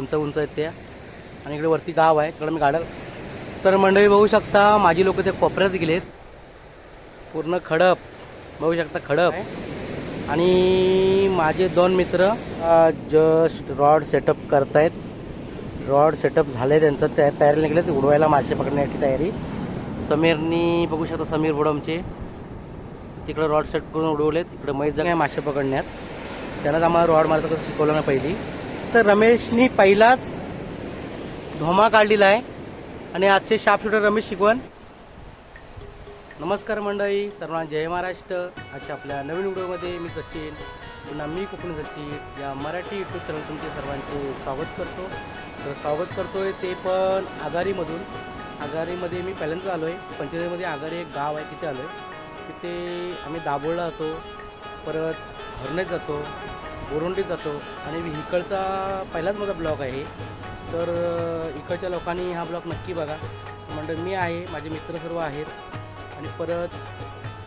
उंच उंच आहेत त्या आणि इकडे वरती गाव आहे इकडे मी गाडल तर मंडळी बघू शकता माझी लोक ते कोपऱ्यात गेलेत. पूर्ण खडप. बघू शकता खडप. आणि माझे दोन मित्र जस्ट रॉड सेटअप करतायत. रॉड सेटअप झाले त्यांचं. त्या तयारी निघले ते उडवायला मासे पकडण्याची तयारी. समीरनी बघू शकता समीर बुडमचे. तिकडं रॉड सेट करून उडवलेत. इकडं मैद आहे मासे पकडण्यात. त्यांनाच आम्हाला रॉड मारता कसं शिकवलं ना पहिली. तर रमेशनी पहिलाच धोमा काढलेला आहे. आणि आजचे शाप रमेश शिकवण. नमस्कार मंडळी सर्वांना जय महाराष्ट्र. आजच्या आपल्या नवीन व्हिडिओमध्ये मी सचिन. पुन्हा मी कोकणी सचिन? या मराठी यूट्यूब चॅनल तुमचे सर्वांचे स्वागत करतो. तर स्वागत करतोय ते पण आघारीमधून आघारीमध्ये मी पहिल्यांदा आलो आहे पंचायतीमध्ये आघाडी एक गाव आहे तिथे आलो आहे तिथे आम्ही दाभोळला जातो. परत हरणेत जातो. बोरुंडीत जातो. आणि इकडचा पहिलाच माझा ब्लॉग आहे. तर इकडच्या लोकांनी हा ब्लॉग नक्की बघा. म्हणजे मी आहे माझे मित्र सर्व आहेत. आणि परत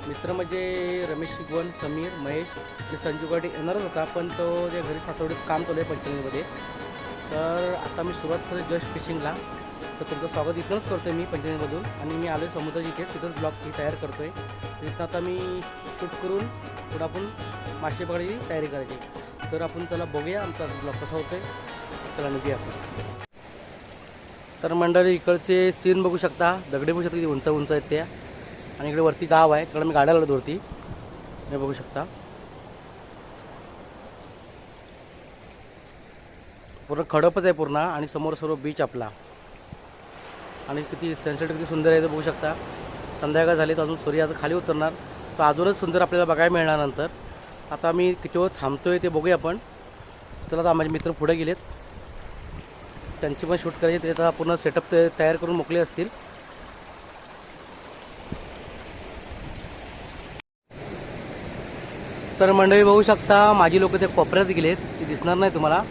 मित्र म्हणजे रमेश शिगवण समीर महेश आणि संजू गाडी येणारच होता पण तो जे घरी सासवडीत काम चालू आहे पंचमीमध्ये तर आता मी सुरुवात करतो जस्ट फिशिंगला. तर तुमचं स्वागत इथूनच करतो आहे मी पंचमीमधून आणि मी आलो आहे जिथे इथे तिथंच ब्लॉग तयार करतो आहे तिथं आता मी शूट करून पुढं आपण मासे पकडायची तयारी करायची. तर आपण त्याला बघूया आमचा ब्लॉग कसा होतोय. त्याला निघूया आपण. तर मंडळी इकडचे सीन बघू शकता. दगडे बघू शकता किती उंच उंच आहेत त्या. आणि इकडे वरती गाव आहे. तिकडे मी गाड्या लावतो वरती. हे बघू शकता. पूर्ण खडपच आहे पूर्ण. आणि समोर सर्व बीच आपला. आणि किती सनसेट किती सुंदर आहे ते बघू शकता. संध्याकाळ झाली तर अजून सूर्य आता खाली उतरणार. तर अजूनच सुंदर आपल्याला बघायला मिळणार नंतर. आता मी कितीवर थांबतो थांबतोय ते बघूया आपण. चला आता माझे मित्र पुढे गेलेत. त्यांची पण शूट करायची त्याचा पूर्ण सेटअप तयार करून मोकले असतील. तर मंडळी बघू शकता माझी लोक ते कोपऱ्यात गेलेत. ते दिसणार नाही तुम्हाला.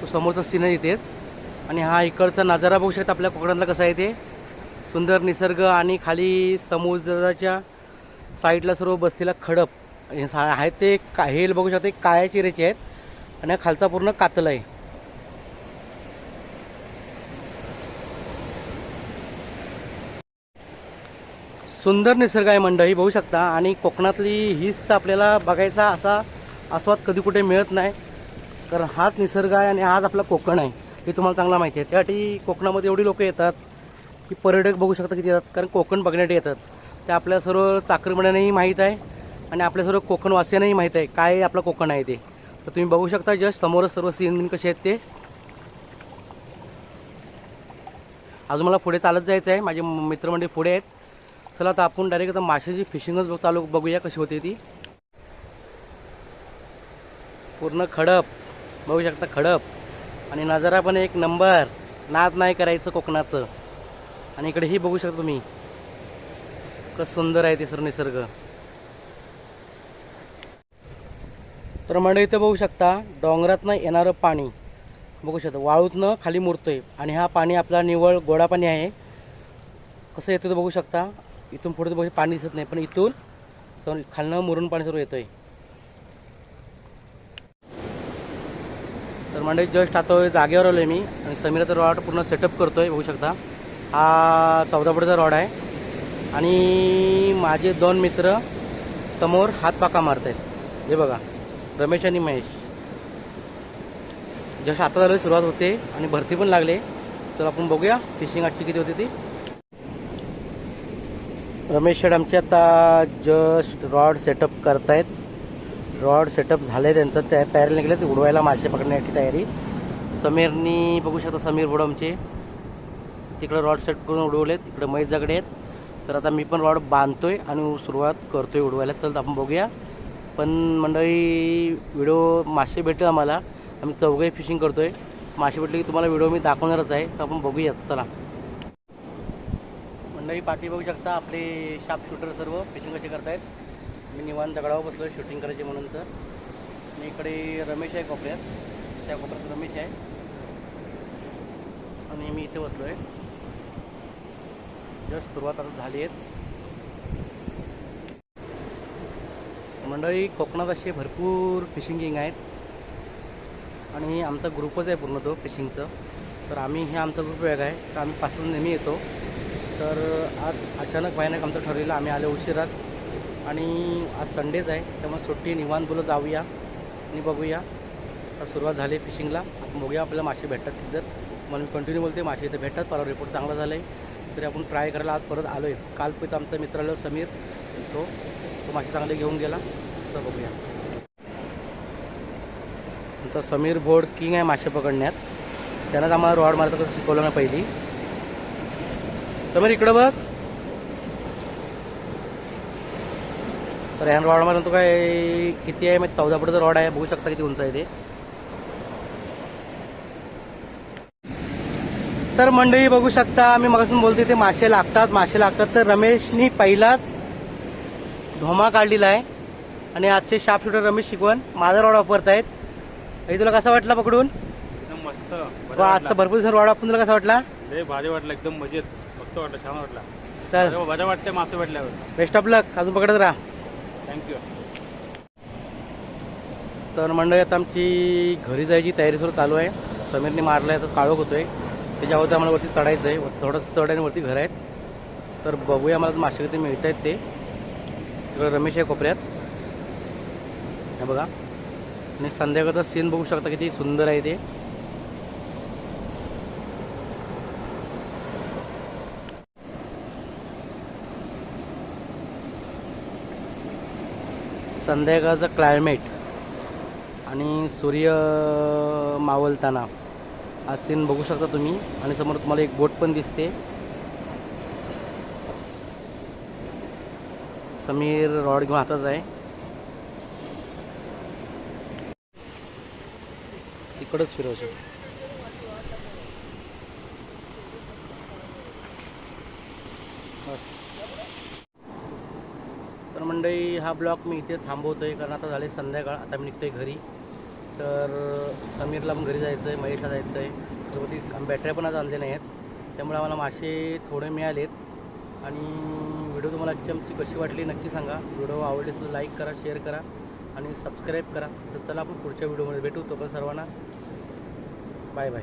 तो समोरचा सीन आहे इथेच. आणि हा इकडचा नजारा बघू शकता आपल्या कोकणातला कसा आहे ते. सुंदर निसर्ग आणि खाली समुद्राच्या साईडला सर्व बसलेला खडप. हे सा- आहेत ते का हे बघू शकते काळ्या चिरेचे आहेत आणि खालचा पूर्ण कातल आहे. सुंदर निसर्ग आहे मंडळी बघू शकता. आणि कोकणातली हीच तर आपल्याला बघायचा असा आस्वाद कधी कुठे मिळत नाही. कारण हाच निसर्ग आहे आणि हाच आपला कोकण आहे हे तुम्हाला चांगला माहिती आहे. त्यासाठी कोकणामध्ये एवढी लोक येतात की पर्यटक बघू शकता किती येतात. कारण कोकण बघण्यासाठी येतात. ते आपल्या सर्व चाकरमण्यांनाही माहीत आहे. आणि आपल्या सर्व कोकणवासियांनाही माहीत आहे काय आपलं कोकण आहे ते. तर तुम्ही बघू शकता जस्ट समोरच सर्व सीन कसे आहेत ते. अजून मला पुढे चालत जायचं आहे. माझे मित्रमंडळी पुढे आहेत. चला आता आपण डायरेक्ट आता माशाची फिशिंगच बघ- चालू बघूया कशी होते ती. पूर्ण खडप. बघू शकता खडप. आणि नजारा पण एक नंबर. नाद नाही करायचं कोकणाचं. आणि इकडे ही बघू शकता तुम्ही. कसं सुंदर आहे ते सर निसर्ग. तर मंडळी इथं बघू शकता डोंगरातनं येणारं पाणी. बघू शकता वाळूतनं खाली मुरतोय आणि हा पाणी आपला निवळ गोडा पाणी आहे. कसं येतं ते बघू शकता. इथून पुढे बघू पाणी दिसत नाही पण इथून सर खालनं मुरून पाणी सर्व येतोय. तर मंडळी जस्ट आता जागेवर आलो आहे मी आणि समीराचा रॉड पूर्ण सेटअप करतोय बघू शकता. हा चौदा फुटाचा रॉड आहे. आणि माझे दोन मित्र समोर हात पाका मारत आहेत हे बघा. रमेश आणि महेश. जस्ट आता झालं सुरुवात होते आणि भरती पण लागले तर आपण बघूया फिशिंग आजची किती होती ती. रमेश शेड आमचे आता जस्ट रॉड सेटअप करतायत. रॉड सेटअप झाले त्यांचं त्या तयारी निघले ते उडवायला मासे पकडण्याची तयारी. समीरनी बघू शकता समीर बोडमचे तिकडं रॉड सेट करून उडवलेत इकडं मैत दगडे आहेत. तर आता मी पण रॉड बांधतोय आणि सुरुवात करतोय उडवायला. चल आपण बघूया. पण मंडळी व्हिडिओ मासे भेटले आम्हाला. आम्ही चौघही फिशिंग करतोय. मासे भेटले की तुम्हाला व्हिडिओ मी दाखवणारच आहे. तर आपण बघूयात. चला. मंडळी पाठी बघू शकता आपले शाप शूटर सर्व फिशिंग कसे करतायत. मी निवांत दगडावर बसलो शूटिंग करायची म्हणून तर. मी इकडे रमेश आहे कोपऱ्यात. त्या कोपऱ्यात रमेश आहे. आणि मी इथे बसलो आहे जस्ट सुरुवात आता झाली आहे. मंडळी कोकणात असे भरपूर फिशिंग आहेत. आणि आमचा ग्रुपच आहे पूर्ण तो फिशिंगचं तर आम्ही हे आमचा ग्रुप वेगळा आहे. तर आम्ही पासून नेहमी येतो. तर आज अचानक भयानक आमचं ठरलेलं आम्ही आलो उशिरात. आणि आज संडेच आहे. त्यामुळे सुट्टी निवांत बोलत जाऊया आणि बघूया. आता सुरुवात झाली फिशिंगला बघूया आपल्याला मासे भेटतात तिथं म्हणून कंटिन्यू बोलते मासे इथं भेटतात. परवा रिपोर्ट चांगला झाला आहे तरी आपण ट्राय करायला आज परत आलो आहे काल पण आमचा मित्र आलो समीर. तो. तो मासे चांगले घेऊन गेला. तर बघूया. नंतर समीर बोर्ड किंग आहे मासे पकडण्यात. त्यानंच आम्हाला रॉड मारता कसं शिकवलं ना पहिली. समीर इकडं बघ. तर ह्या रॉड मारून तो काय किती आहे? म्हणजे चौदा फुटाचा रॉड आहे. बघू शकता किती उंच आहे ते. तर मंडळी बघू शकता मी मगासून बोलते ते मासे लागतात मासे लागतात. तर रमेशनी पहिलाच धोमा काढलेला आहे. आणि आजचे शार्प शूटर रमेश शिकवण माझा रॉड वापरतायत. हे तुला कसा वाटला पकडून? एकदम मस्त. आजचा भरपूर सर रॉड वापरून तुला कसा वाटला? लय भारी वाटलं एकदम मजेत. मस्त वाटलं छान वाटलं. चल. अरे बरं वाटते मासे भेटल्यावर. बेस्ट ऑफ लक अजून पकडत राहा. थँक्यू तर मंडळी आता आमची घरी जायची तयारी सुरू चालू आहे. समीरने मारला आहे तर काळोख होतोय. त्याच्यावरती आम्हाला वरती चढायचं आहे थोडंसं चढ आणि वरती घर आहेत. तर बघूया मला मासे किती मिळत आहेत ते. इकडं रमेश आहे कोपऱ्यात. हे बघा. आणि संध्याकाळचा सीन बघू शकता किती सुंदर आहे ते. संध्याकाळचं क्लायमेट आणि सूर्य मावलताना हा सीन बघू शकता तुम्ही. आणि समोर तुम्हाला एक बोट पण दिसते. समीर रॉड घेऊन हातच आहे. तिकडच फिरवू शकतो तर मंडळी हा ब्लॉग मी इथे थांबवतोय कारण आता झाले संध्याकाळ आता मी निघतोय घरी. तर समीरला पण घरी जायचं आहे महेशला जायचं आहे सोबती बॅटऱ्या पण आज आणले नाही आहेत त्यामुळे आम्हाला मासे थोडे मिळालेत. आणि व्हिडिओ तुम्हाला आजची आमची कशी वाटली नक्की सांगा. व्हिडिओ आवडली असेल लाईक करा शेअर करा आणि सबस्क्राईब करा. तर चला आपण पुढच्या व्हिडिओमध्ये भेटू. तो पण सर्वांना बाय बाय